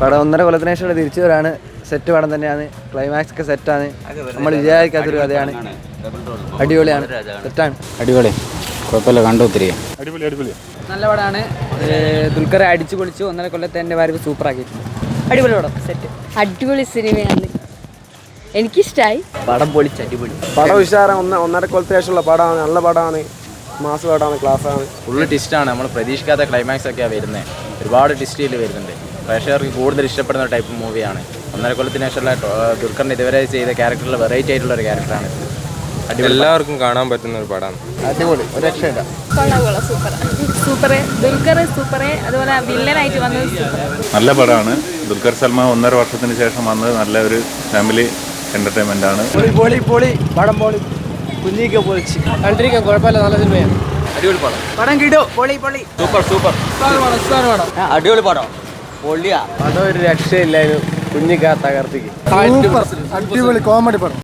പടം ഒന്നര കൊല്ലത്തിന് ശേഷം തിരിച്ചു വരാണ് സെറ്റ് പടം തന്നെയാണ്. ക്ലൈമാക്സ് ഒക്കെ സെറ്റാണ് നമ്മൾ വിചാരിക്കാത്തൊരു കഥയാണ്. അടിപൊളിയാണ്. സെറ്റാണ് അടിപൊളി. കുഴപ്പമില്ല കണ്ടു ഒത്തിരി. നല്ല പടമാണ്. ദുൽഖർ അടിച്ചു പൊളിച്ചു. ഒന്നര കൊല്ലത്തെ എന്റെ വരവ് സൂപ്പർ ആക്കിയിട്ടുണ്ട്. അടിപൊളി പടം സെറ്റ് അടിപൊളി സിനിമയാണ്. എനിക്കിഷ്ടായി. പടം പൊളിച്ച് അടിപൊളി. പടം ഉഷാറാണ്. ഒന്ന് ഒന്നര കൊല്ലത്തിന് ശേഷമുള്ള പടമാണ്. നല്ല പടമാണ്. മാസ് പടമാണ്. ക്ലാസ്സാണ് ഫുള്ള് ടിസ്റ്റാണ് നമ്മൾ പ്രതീക്ഷിക്കാത്ത ക്ലൈമാക്സ് ഒക്കെയാണ് വരുന്നത് ഒരുപാട് ടിസ്റ്റിൽ വരുന്നുണ്ട്. പ്രേക്ഷകർക്ക് കൂടുതൽ ഇഷ്ടപ്പെടുന്ന ടൈപ്പ് മൂവിയാണ് ഒന്നര കൊല്ലത്തിന് ശേഷമുള്ള ദുർഖർ ഇതുവരെ ചെയ്ത ക്യാരക്ടറിൽ വെറൈറ്റി ആയിട്ടുള്ള ഒരു ക്യാരക്ടറാണ് എല്ലാവർക്കും കാണാൻ പറ്റുന്ന ഒരു പടമാണ് അടിപൊളി. ഒരു രക്ഷയില്ല. ദുൽഖർ സൂപ്പറേ. അതുപോലെ വില്ലനായിട്ട് വന്നത് സൂപ്പർ. നല്ല പടമാണ് ദുൽഖർ സൽമാൻ ഒന്നര വർഷത്തിന് ശേഷം വന്നത് നല്ല ഒരു ഫാമിലി എന്റർടൈൻമെന്റ് ആണ്. പൊളി പൊളി പൊളി. പടം പൊളി. കുഞ്ഞിക്ക പൊളിച്ച്. കണ്ടിരിക്കാൻ കുഴപ്പമില്ല നല്ല സിനിമയാണ് അടിപൊളി പടം. പടം കിടോ. പൊളി പൊളി. Super super. അടിപൊളി പടം. പൊളിയാ. അതൊരു രക്ഷയില്ലായിരുന്നു. കുഞ്ഞിക്കാ തകർത്തിക്ക്. അടിപൊളി കോമഡി പടം.